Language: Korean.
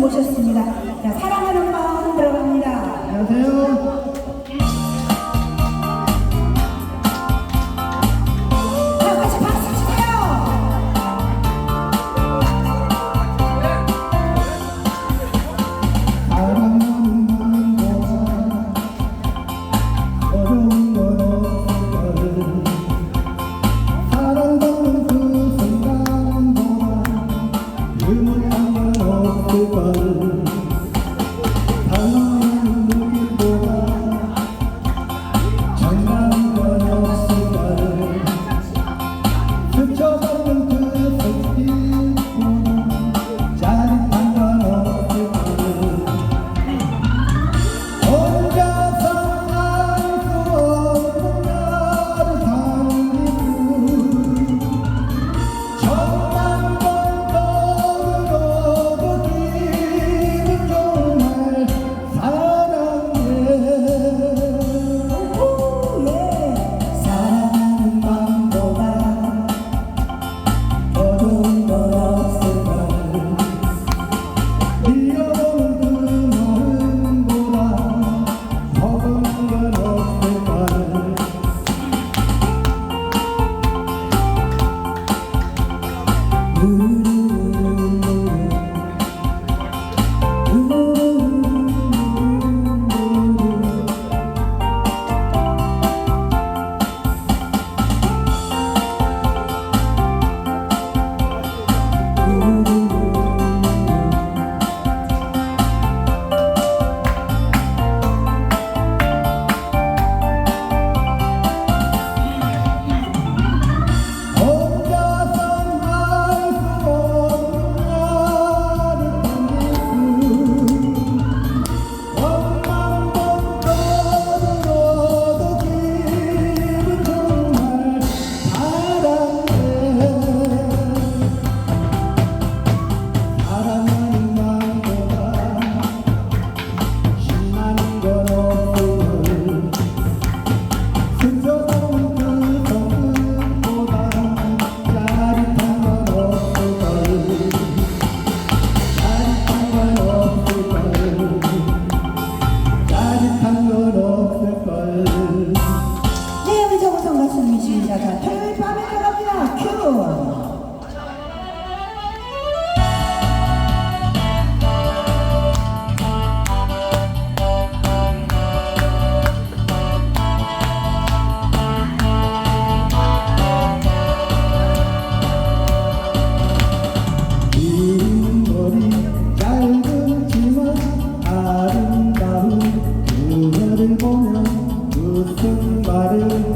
모셨습니다. 자, 사랑하는 마음 들어갑니다. 안녕하세요. 사랑하는 마음과 어려운 것 looking body